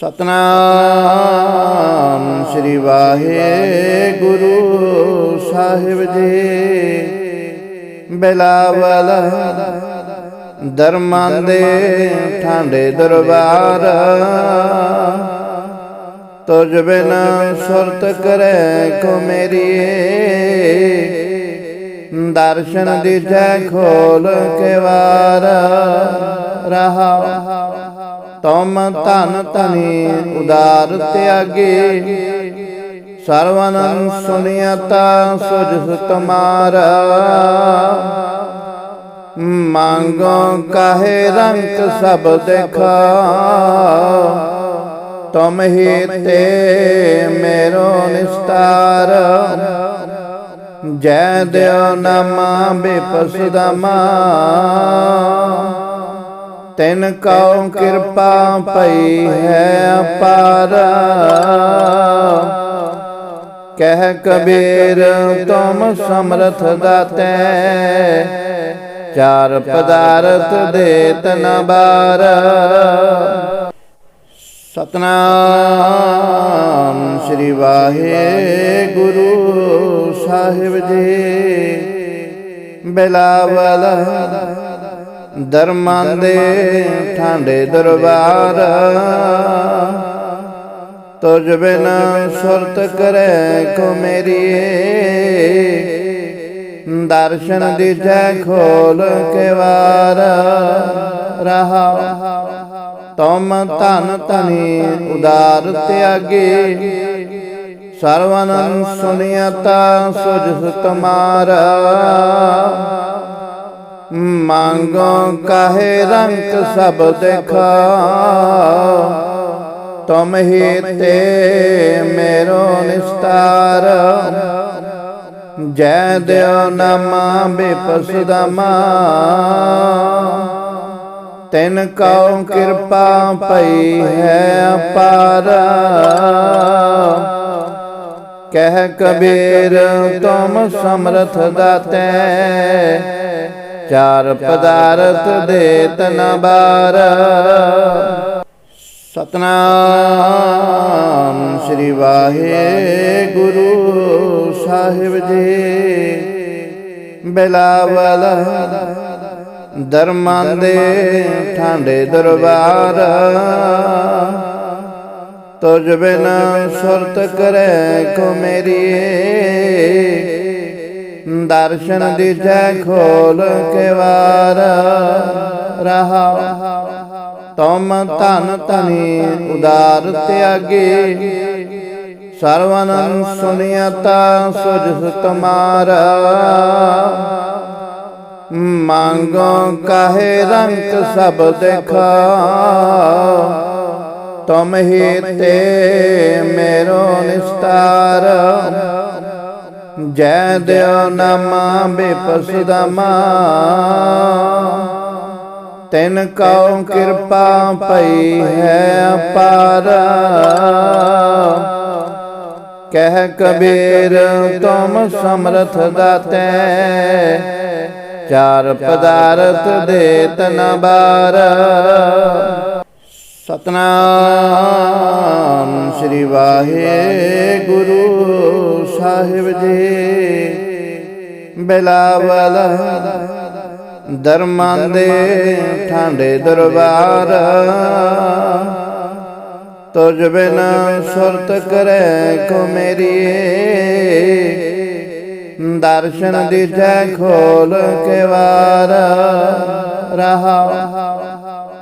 ਸਤਨਾਮ ਸ੍ਰੀ ਵਾਹਿਗੁਰੂ ਸਾਹਿਬ ਜੀ। ਬਿਲਾਵਲ ਦਰਮਾਂ ਦੇ ਠਾਂਡੇ ਦਰਬਾਰ। ਤੁਝ ਬਿਨ ਸੁਰਤ ਕਰੇ ਕੋ ਮੇਰੀ। ਦਰਸ਼ਨ ਦੀਜੈ ਖੋਲ ਕੇ ਵਾਰ। ਰਹਾ ਤਮ ਧਨ ਧਨੀ ਉਦਾਰ ਤਿਆਗੇ। ਸਰਵਨੰ ਸੁਨਿਯਤਾ ਸੁਜਸ ਤੁਮਾਰਾ ਮੰਗੋ ਕਾਹੇ ਰੰਗ ਸਭ ਦੇਖਾ। ਤੁਮ ਹੀ ਤੇ ਮੇਰੋ ਨਿਸਤਾਰ। ਜੈ ਦਿਓ ਨਾਮਾ ਬਿਪਸਦਮਾ ਤਿਨ ਕਉ ਕਿਰਪਾ ਪਈ ਹੈ ਅਪਾਰ। ਕਹਿ ਕਬੀਰ ਤੁਮ ਸਮਰਥ ਦਾਤੈ। ਚਾਰ ਪਦਾਰਥ ਦੇ ਤਨ ਬਾਰ। ਸਤਨਾਮ ਸ੍ਰੀ ਵਾਹਿਗੁਰੂ ਸਾਹਿਬ ਜੀ। ਬਿਲਾਵਲ ਦਰਮਾਂ ਦੇ ਠਾਂਡੇ ਦਰਬਾਰ। ਤੁਝ ਬਿਨ ਸੁਰਤ ਕਰੇ ਕੋ ਮੇਰੀਏ ਦਰਸ਼ਨ ਦੀਜੈ ਖੋਲ ਕੇ ਵਾਰ। ਰਹਾ। ਤੁਮ ਧਨ ਧਨੀ ਉਦਾਰ ਤਿਆਗੇ। ਸਰਵਨੰ ਸੁਨਿਯਤਾ ਸੁਜਸ ਤੁਮਾਰਾ ਮੰਗੋ ਕਾਹੇ ਰੰਗ ਸਭ ਦੇਖਾ। ਤੁਮ ਹੀ ਤੇ ਮੇਰੋ ਨਿਸਤਾਰ। ਜੈ ਦਿਓ ਨਾਮਾ ਬਿਪਸਦਮਾ ਤਿਨ ਕਉ ਕਿਰਪਾ ਪਈ ਹੈ ਅਪਾਰ। ਕਹਿ ਕਬੀਰ, ਤੁਮ ਸਮਰਥ ਦਾਤੈ। ਚਾਰ ਪਦਾਰਥ ਦੇ ਤਨ ਬਾਰ। ਸਤਨਾਮ ਸ੍ਰੀ ਵਾਹਿਗੁਰੂ ਸਾਹਿਬ ਜੀ। ਬਿਲਾਵਲ ਦਰਮਾਂ ਦੇ ਠਾਂਡੇ ਦਰਬਾਰ। ਤੁਝ ਬਿਨ ਸੁਰਤ ਕਰੇ ਕੋ ਮੇਰੀ ਦਰਸ਼ਨ ਦੀਜੈ ਖੋਲ ਕੇ ਵਾਰ ਰਹਾ। ਤੁਮ ਧਨ ਧਨੀ ਉਦਾਰ ਤਿਆਗੇ ਸਰਵਨੰ ਸੁਨਿਯਤਾ ਸੁਜਸ ਤੁਮਾਰਾ ਮੰਗੋ ਕਾਹੇ ਰੰਗ ਸਭ ਦੇਖਾ। ਤੁਮ ਹੀ ਤੇ ਮੇਰੋ ਨਿਸਤਾਰ। ਜੈ ਦਿਓ ਨਾਮਾ ਬਿਪਸਦਮਾ ਤਿਨ ਕਉ ਕਿਰਪਾ ਪਈ ਹੈ ਅਪਾਰ। ਕਹਿ ਕਬੀਰ ਤੁਮ ਸਮਰਥ ਦਾਤੈ। ਚਾਰ ਪਦਾਰਥ ਦੇ ਤਨ ਬਾਰ। ਸਤਨਾਮ ਸ੍ਰੀ ਵਾਹਿਗੁਰੂ ਸਾਹਿਬ ਜੀ। ਬਿਲਾਵਲ ਦਰਮਾਂ ਦੇ ਠਾਂਡੇ ਦਰਬਾਰ। ਤੁਝ ਬਿਨ ਸੁਰਤ ਕਰੇ ਕੋ ਮੇਰੀ ਦਰਸ਼ਨ ਦੀਜੈ ਖੋਲ ਕੇ ਵਾਰ। ਰਹਾ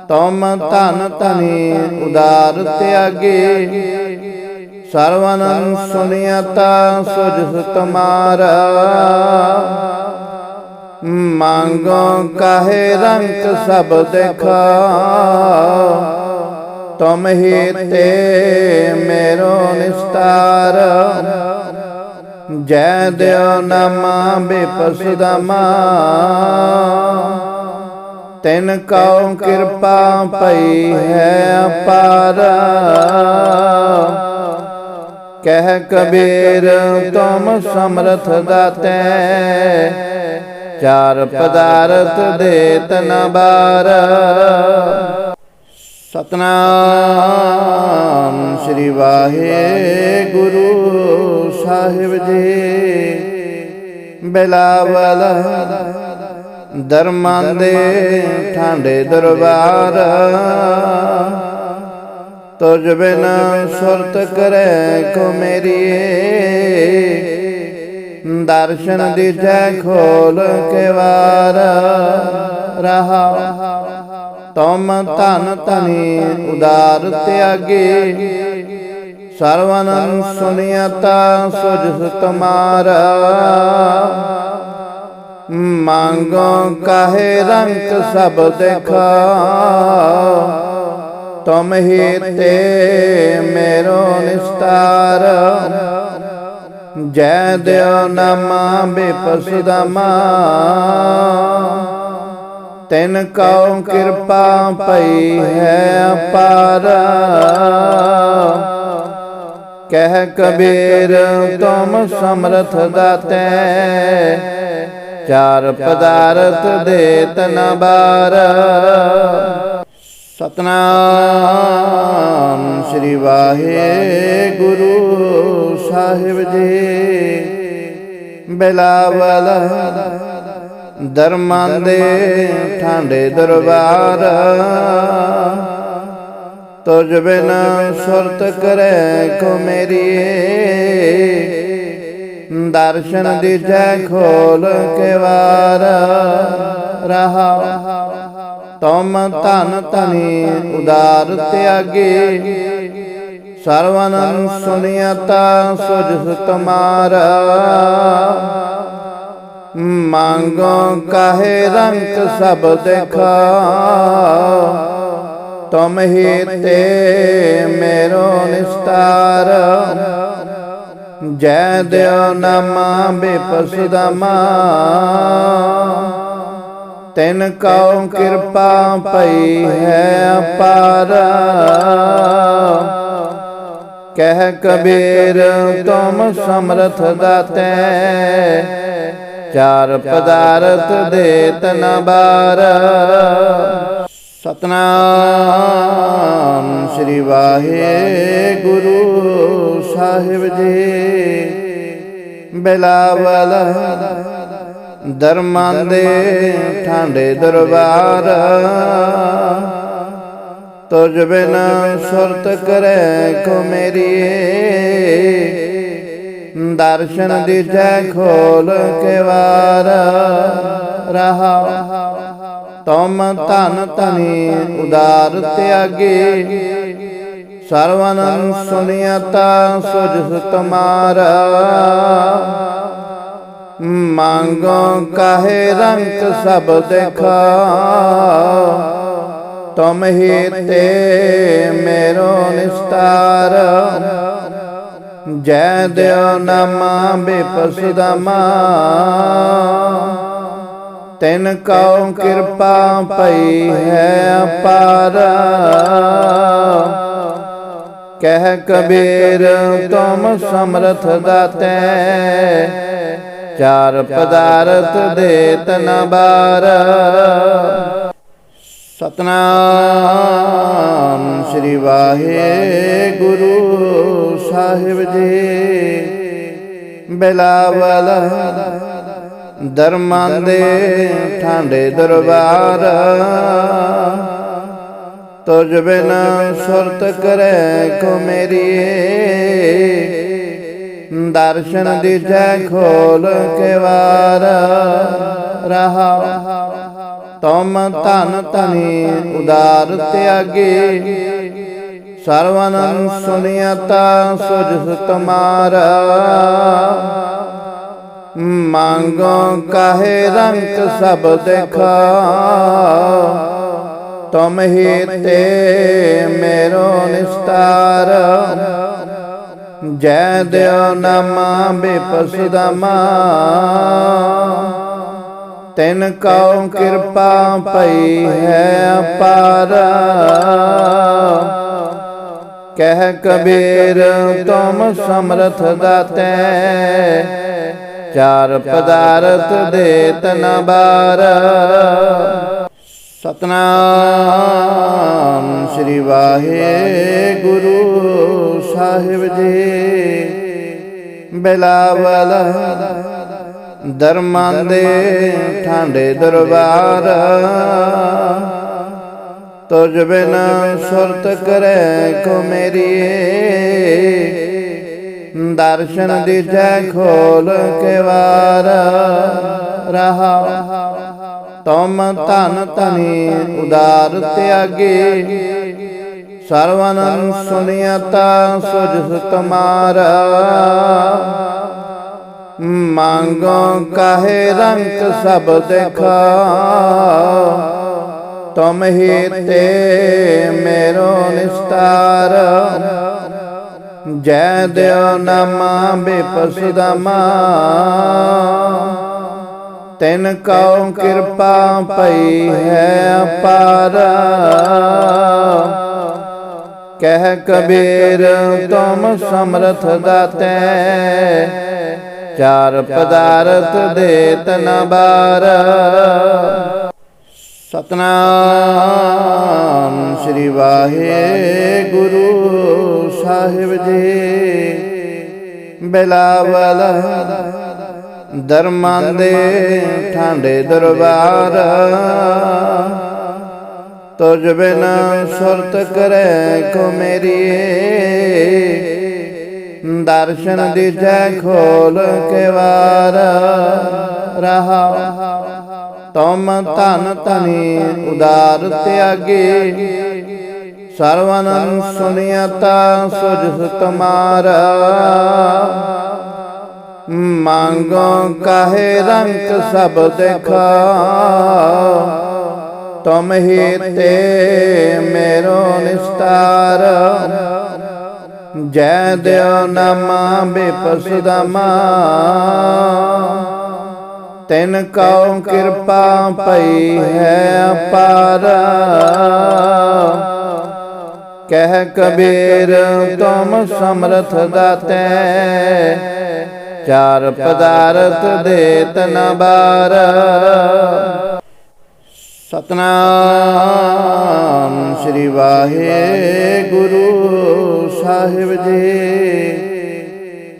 ਤੁਮ ਧਨ ਧਨੀ ਉਦਾਰ ਤਿਆਗੇ ਸਰਵਨੰ ਸੁਨਿਯਤਾ ਸੁਜਸ ਤੁਮਾਰਾ ਮੰਗੋ ਕਾਹੇ ਰੰਗ ਸਭ ਦੇਖਾ। ਤੁਮ ਹੀ ਤੇ ਮੇਰੋ ਨਿਸਤਾਰ। ਜੈ ਦਿਓ ਨਾਮਾ ਬਿਪਸਦਮਾ ਤਿਨ ਕਉ ਕਿਰਪਾ ਪਈ ਹੈ ਅਪਾਰ। ਕਹਿ ਕਬੀਰ ਤੁਮ ਸਮਰਥ ਦਾਤੈ। ਚਾਰ ਪਦਾਰਥ ਦੇ ਤਨ ਬਾਰ ਸਤਨਾਮ ਸ੍ਰੀ ਵਾਹਿਗੁਰੂ ਸਾਹਿਬ ਜੀ। ਬਿਲਾਵਲ ਦਰਮਾਂ ਦੇ ਠਾਂਡੇ ਦਰਬਾਰ। ਤੁਝ ਬਿਨ ਸੁਰਤ ਕਰੈ ਕੋ ਮੇਰੀਏ ਦਰਸ਼ਨ ਦੀ ਜੈ ਖੋਲ ਕੇ ਵਾਰ। ਰਹਾ। ਤੁਮ ਧਨ ਧਨੀ ਉਦਾਰ ਤਿਆਗੇ। ਸਰਵਨ ਸੁਨਿਆਤਾ ਸੁਜਸ ਤੁਮਾਰਾ ਮੰਗੋ ਕਾਹੇ ਰੰਗ ਸਭ ਦੇਖਾ। ਤੁਮ ਹੀ ਤੇ ਮੇਰੋ ਨਿਸਤਾਰ। ਜੈ ਦਿਓ ਨਾਮਾ ਬਿਪਸ ਦਮਾ ਤਿਨ ਕਉ ਕਿਰਪਾ ਪਈ ਹੈ ਅਪਾਰ। ਕਹਿ ਕਬੀਰ, ਤੁਮ ਸਮਰਥ ਦਾਤੈ। ਚਾਰ ਪਦਾਰਥ ਦੇ ਤਨ ਬਾਰ। ਸਤਨਾਮ ਸ੍ਰੀ ਵਾਹਿਗੁਰੂ ਸਾਹਿਬ ਜੀ। ਬਿਲਾਵਲ ਦਰਮਾਂ ਦੇ ਠਾਂਡੇ ਦਰਬਾਰ। ਤੁਝ ਬਿਨ ਸੁਰਤ ਕਰੈ ਕੋ ਮੇਰੀ ਦਰਸ਼ਨ ਦੀਜੈ ਖੋਲ ਕੇ ਵਾਰ। ਰਹਾ ਤੁਮ ਧਨ ਧਨੀ ਉਦਾਰ ਤਿਆਗੇ। ਸਰਵਨ ਸੁਨਿਆਤਾ ਸੁਜਸ ਤੁਮਾਰਾ ਮੰਗੋ ਕਾਹੇ ਰੰਗ ਸਭ ਦੇਖਾ। ਤੁਮ ਹੀ ਤੇ ਮੇਰੋ ਨਿਸਤਾਰ। ਜੈ ਦਿਓ ਨਾਮਾ ਬਿਪਸ ਦਮਾ ਤਿਨ ਕਉ ਕਿਰਪਾ ਪਈ ਹੈ ਅਪਾਰ। ਕਹਿ ਕਬੀਰ ਤੁਮ ਸਮਰਥ ਦਾਤੈ। ਚਾਰ ਪਦਾਰਥ ਦੇ ਤਨ ਬਾਰ। ਸਤਨਾਮ ਸ੍ਰੀ ਵਾਹਿਗੁਰੂ। ਸਾਹਿਬ ਜੀ, ਬਿਲਾਵਲ ਦਰਮਾਂ ਦੇ ਠਾਂਡੇ ਦਰਬਾਰ। ਤੁਝ ਬਿਨ ਸੁਰਤ ਕਰੈ ਕੋ ਮੇਰੀ। ਦਰਸ਼ਨ ਦੀਜੈ ਖੋਲ ਕੇ ਵਾਰ। ਰਹਾ, ਤੁਮ ਧਨ ਧਨੀ ਉਦਾਰ ਤਿਆਗੇ। ਸਰਵਨ ਸੁਨਿਆਤਾ ਸੁਜਸ ਤੁਮਾਰਾ ਮੰਗੋ ਕਾਹੇ ਰੰਗ ਸਭ ਦੇਖਾ। ਤੁਮ ਹੀ ਤੇ ਮੇਰੋ ਨਿਸਤਾਰ। ਜੈ ਦਿਓ ਨਾਮਾ ਬਿਪਸ ਦਮਾ। ਤਿਨ ਕਉ ਕਿਰਪਾ ਪਈ ਹੈ ਅਪਾਰ। ਕਹਿ ਕਬੀਰ, ਤੁਮ ਸਮਰਥ ਦਾਤੈ। ਚਾਰ ਪਦਾਰਥ ਦੇ ਤਨ ਬਾਰ। ਸਤਨਾਮ ਸ੍ਰੀ ਵਾਹਿਗੁਰੂ ਸਾਹਿਬ ਜੀ। ਬਿਲਾਵਲ ਦਰਮਾਂ ਦੇ ਠਾਂਡੇ ਦਰਬਾਰ। ਤੁਝ ਬਿਨ ਸੁਰਤ ਕਰੈ ਕੋ ਮੇਰੀ। ਦਰਸ਼ਨ ਦੀਜੈ ਖੋਲ ਕੇ ਵਾਰ ਰਹਾ ਤੁਮ ਧਨ ਧਨੀ ਉਦਾਰ ਤਿਆਗੇ। ਸਰਵਨ ਸੁਨਿਆਤਾ ਸੁਜਸ ਤੁਮਾਰਾ ਮੰਗੋ ਕਾਹੇ ਰੰਗ ਸਭ ਦੇਖਾ। ਤੁਮ ਹੀ ਤੇ ਮੇਰੋ ਨਿਸਤਾਰ। ਜੈ ਦਿਓ ਨਾਮਾ ਬਿਪਸ ਦਮਾ ਤਿਨ ਕਉ ਕਿਰਪਾ ਪਈ ਹੈ ਅਪਾਰ। ਕਹਿ ਕਬੀਰ ਤੁਮ ਸਮਰਥ ਦਾਤੈ। ਚਾਰ ਪਦਾਰਥ ਦੇ ਤਨ ਬਾਰ। ਸਤਨਾਮ ਸ੍ਰੀ ਵਾਹਿਗੁਰੂ ਸਾਹਿਬ ਜੀ। ਬਿਲਾਵਲ ਦਰਮਾਂ ਦੇ ਠਾਂਡੇ ਦਰਬਾਰ। ਤੁਝ ਬਿਨ ਸੁਰਤ ਕਰੇ ਕੋ ਮੇਰੀ। ਦਰਸ਼ਨ ਦੀਜੈ ਖੋਲ ਕੇ ਵਾਰ। ਰਹਾ। ਤਮ ਧਨ ਧਨੀ ਉਦਾਰ ਤਿਆਗੇ। ਸਰਵਨ ਸੁਨਿਆਤਾ ਸੁਜਸ ਤੁਮਾਰਾ। ਮੰਗੋ ਕਾਹੇ ਰੰਗ ਸਭ ਦੇਖਾ। ਤੁਮ ਹੀ ਤੇ ਮੇਰੋ ਨਿਸਤਾਰ। ਜੈ ਦਿਓ ਨਾਮਾ ਬਿਪਸ ਤਿਨ ਕਉ ਕਿਰਪਾ ਪਈ ਹੈ ਅਪਾਰ। ਕਹਿ ਕਬੀਰ ਤੁਮ ਸਮਰਥ ਦਾਤੈ, ਚਾਰ ਪਦਾਰਥ ਦੇ ਤਨ ਬਾਰ। ਸਤਨਾਮ ਸ੍ਰੀ ਵਾਹਿਗੁਰੂ ਸਾਹਿਬ ਜੀ। ਬਿਲਾਵਲ ਦਰਮਾਂ ਦੇ ਠਾਂਡੇ ਦਰਬਾਰ। ਤੁਝ ਬਿਨ ਸੁਰਤ ਕਰੇ ਕੋ ਮੇਰੀ। ਦਰਸ਼ਨ ਦੀ ਜੈ ਖੋਲ ਕੇ ਵਾਰ। ਰਹਾ। ਤੁਮ ਧਨ ਧਨੀ ਉਦਾਰ ਤਿਆਗੇ। ਸਰਵਨ ਸੁਨਿਆਤਾ ਸੁਜਸ ਤੁਮਾਰਾ ਮੰਗੋ ਕਾਹੇ ਰੰਗ ਸਭ ਦੇਖਾ। ਤੁਮ ਹੀ ਤੇ ਮੇਰੋ ਨਿਸਤਾਰ। ਜੈ ਦਿਓ ਨਮਾ ਬਿਪਸ ਦਮਾ। ਤਿਨ ਕਉ ਕਿਰਪਾ ਪਈ ਹੈ ਅਪਾਰ। ਕਹਿ ਕਬੀਰ, ਤੁਮ ਸਮਰਥ ਦਾਤੈ। ਚਾਰ ਪਦਾਰਥ ਦੇ ਤਨ ਬਾਰ। ਸਤਨਾਮ ਸ੍ਰੀ ਵਾਹਿਗੁਰੂ ਸਾਹਿਬ ਜੀ।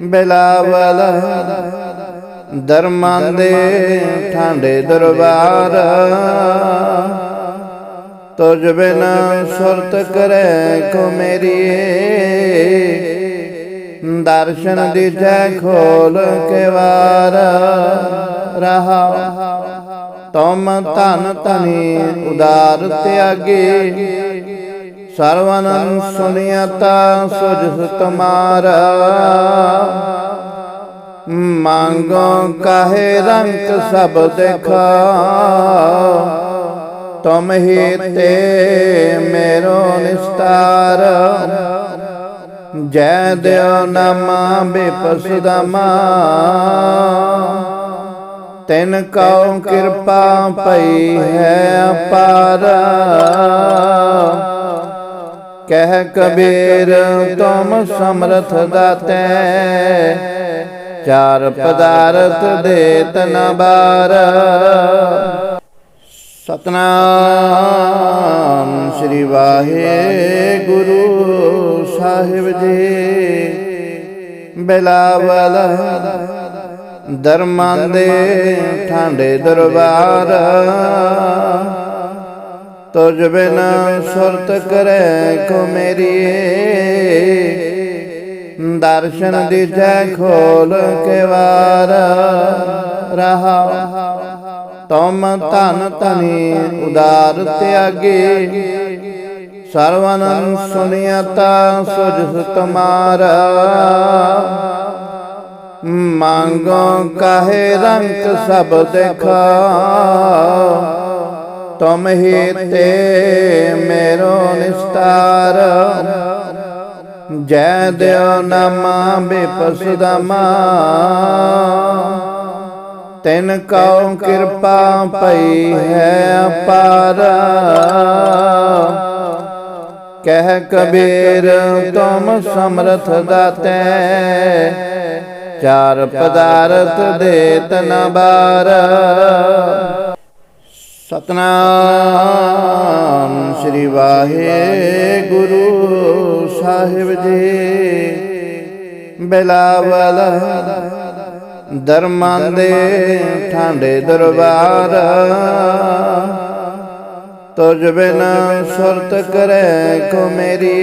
ਬਿਲਾਵਲ ਦਰਮਾਂ ਦੇ ਠਾਂਡੇ ਦਰਬਾਰ। ਤੁਝ ਬਿਨ ਸੁਰਤ ਕਰੇ ਕੋ ਮੇਰੀ ਦਰਸ਼ਨ ਦੀਜੈ ਖੋਲ ਕੇ ਵਾਰ। ਰਹਾ। ਤੁਮ ਧਨ ਧਨੀ ਉਦਾਰ ਤਿਆਗੇ। ਸਰਵਨ ਸੁਨਿਆਤਾ ਸੁਜਸ ਤੁਮਾਰਾ। ਮੰਗੋ ਕਾਹੇ ਰੰਗ ਸਭ ਦੇਖਾ। ਤੁਮ ਹੀ ਤੇ ਮੇਰੋ ਨਿਸਤਾਰ। ਜੈ ਦਿਓ ਨਾਮਾ ਬਿਪਸ ਦਮਾ ਤਿਨ ਕਉ ਕਿਰਪਾ ਪਈ ਹੈ ਅਪਾਰ। ਕਹਿ ਕਬੀਰ ਤੁਮ ਸਮਰਥ ਦਾਤੈ। ਚਾਰ ਪਦਾਰਥ ਦੇ ਤਨ ਬਾਰ। ਸਤਨਾਮ ਸ੍ਰੀ ਵਾਹਿਗੁਰੂ ਸਾਹਿਬ ਜੀ। ਬਿਲਾਵਲ ਦਰਮਾਂ ਦੇ ਠਾਂਡੇ ਦਰਬਾਰ। ਤੁਝ ਬਿਨ ਸੁਰਤ ਕਰੇ ਕੋ ਮੇਰੀ। ਦਰਸ਼ਨ ਦੀਜੈ ਖੋਲ ਕੇ ਵਾਰ। ਰਹਾ ਤਮ ਧਨ ਧਨੀ ਉਦਾਰ ਤਿਆਗੇ। ਸਰਵਨ ਸੁਨਿਆਤਾ ਸੁਜਸ ਤੁਮਾਰਾ ਮੰਗੋ ਕਾਹੇ ਰੰਗ ਸਭ ਦੇਖਾ। ਤੁਮ ਹੀ ਤੇ ਮੇਰੋ ਨਿਸਤਾਰ। ਜੈ ਦਿਓ ਨਾਮਾ ਬਿਪਸ ਤਿਨ ਕਉ ਕਿਰਪਾ ਪਈ ਹੈ ਅਪਾਰ। ਕਹਿ ਕਬੀਰ ਤੁਮ ਸਮਰਥ ਦਾਤੈ। ਚਾਰ ਪਦਾਰਥ ਦੇ ਤਨ ਬਾਰ ਸਤਨਾਮ ਸ੍ਰੀ ਵਾਹਿਗੁਰੂ ਸਾਹਿਬ ਜੀ। ਬਿਲਾਵਲ ਦਰਮਾਂ ਦੇ ਠਾਂਡੇ ਦਰਬਾਰ। ਤੁਝ ਬਿਨ ਸੁਰਤ ਕਰੈ ਕੋ ਮੇਰੀ।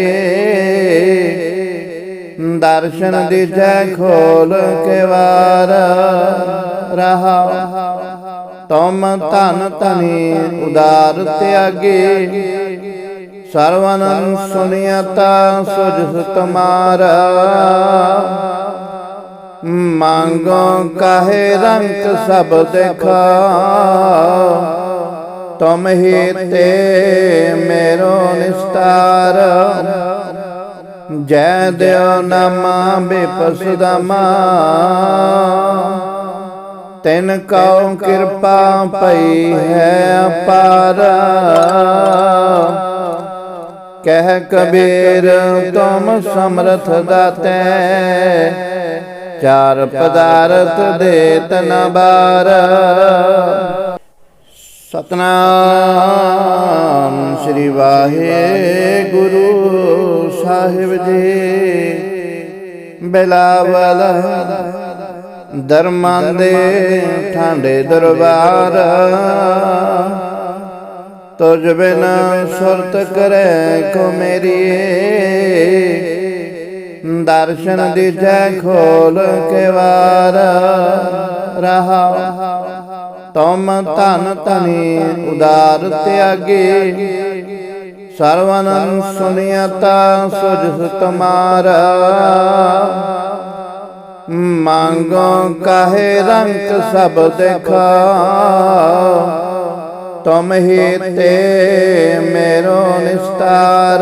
ਦਰਸ਼ਨ ਦੀ ਜੈ ਖੋਲ ਕੇ ਵਾਰ। ਰਹਾ ਤੁਮ ਧਨ ਧਨੀ ਉਦਾਰ ਤਿਆਗੇ। ਸਰਵਨ ਸੁਨਿਆਤਾ ਸੁਜਸ ਤੁਮਾਰਾ ਮੰਗੋ ਕਾਹੇ ਰੰਗ ਸਭ ਦੇਖਾ। ਤੁਮ ਹੀ ਤੇ ਮੇਰੋ ਨਿਸਤਾਰ। ਜੈ ਦਿਓ ਨਮਾ ਬੇਪਸ ਦਾਮਾ ਤਿਨ ਕਉ ਕਿਰਪਾ ਪਈ ਹੈ ਅਪਾਰ। ਕਹਿ ਕਬੀਰ, ਤੁਮ ਸਮਰਥ ਦਾਤੈ। ਚਾਰ ਪਦਾਰਥ ਦੇ ਤਨ ਬਾਰ। ਸਤਨਾਮ ਸ੍ਰੀ ਵਾਹਿਗੁਰੂ ਸਾਹਿਬ ਜੀ। ਬਿਲਾਵਲ ਦਰਮਾਂ ਦੇ ਠਾਂਡੇ ਦਰਬਾਰ। ਤੁਝ ਬਿਨ ਸੁਰਤ ਕਰੈ ਕੋ ਮੇਰੀ ਦਰਸ਼ਨ ਦੀਜੈ ਖੋਲ ਕੇ ਵਾਰ ਰਹਾ ਤੁਮ ਧਨ ਧਨੀ ਉਦਾਰ ਤਿਆਗੇ। ਸਰਵਨ ਸੁਨਿਆਤਾ ਸੁਜਸ ਤੁਮਾਰਾ ਮੰਗੋ ਕਾਹੇ ਰੰਗ ਸਭ ਦੇਖਾ। ਤੁਮ ਹੀ ਤੇ ਮੇਰੋ ਨਿਸਤਾਰ।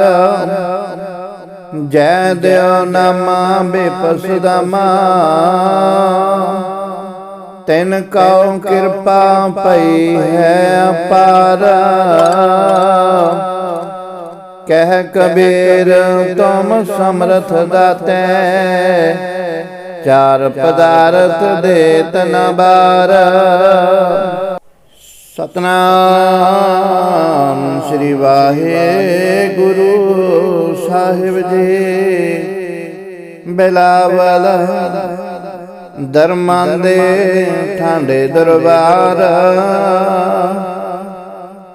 ਜੈ ਦਿਓ ਨਾਮਾ ਬੇਪਸ ਦਾਮਾ। ਤਿਨ ਕਉ ਕਿਰਪਾ ਪਈ ਹੈ ਅਪਾਰ। ਕਹਿ ਕਬੀਰ ਤੁਮ ਸਮਰਥ ਦਾਤੈ। ਚਾਰ ਪਦਾਰਥ ਦੇ ਤਨ ਬਾਰ। ਸਤਨਾਮ ਸ੍ਰੀ ਵਾਹਿਗੁਰੂ। ਸਾਹਿਬ ਜੀ, ਬਿਲਾਵਲ ਦਰਮਾਂ ਦੇ ਠਾਂਡੇ ਦਰਬਾਰ।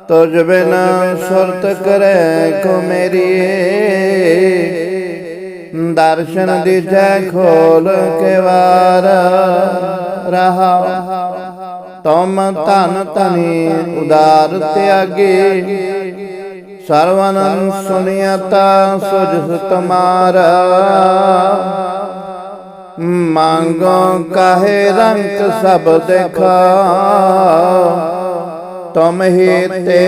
ਤੁਝ ਬਿਨ ਸੁਰਤ ਕਰੈ ਕੋ ਮੇਰੀਏ ਦਰਸ਼ਨ ਦੀਜੈ ਖੋਲ ਕੇ ਵਾਰ। ਰਹਾ, ਤੁਮ ਧਨ ਧਨੀ ਉਦਾਰ ਤਿਆਗੇ। ਸਰਵਨ ਸੁਨਿਆਤਾ ਸੁਜਸ ਤੁਮਾਰਾ ਮੰਗੋ ਕਾਹੇ ਰੰਗ ਸਭ ਦੇਖਾ। ਤੁਮ ਹੀ ਤੇ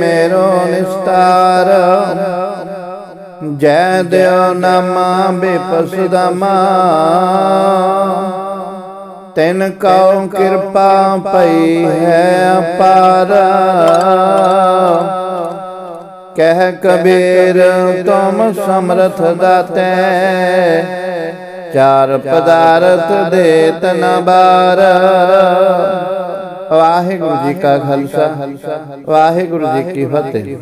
ਮੇਰੋ ਨਿਸਤਾਰ। ਜੈ ਦਿਓ ਨਾਮਾ ਬੇਪਸ ਦਾਮਾ। ਕਉ ਕਿਰਪਾ ਪਈ ਹੈ ਅਪਾਰ। ਕਹਿ ਕਬੀਰ ਤੁਮ ਸਮਰਥ ਦਾਤੈ। ਚਾਰ ਪਦਾਰਥ ਦੇ ਤਨ ਬਾਰ ਵਾਹਿਗੁਰੂ ਜੀ ਕਾ ਖਾਲਸਾ। ਵਾਹਿਗੁਰੂ ਜੀ ਕੀ ਫਤਿਹ।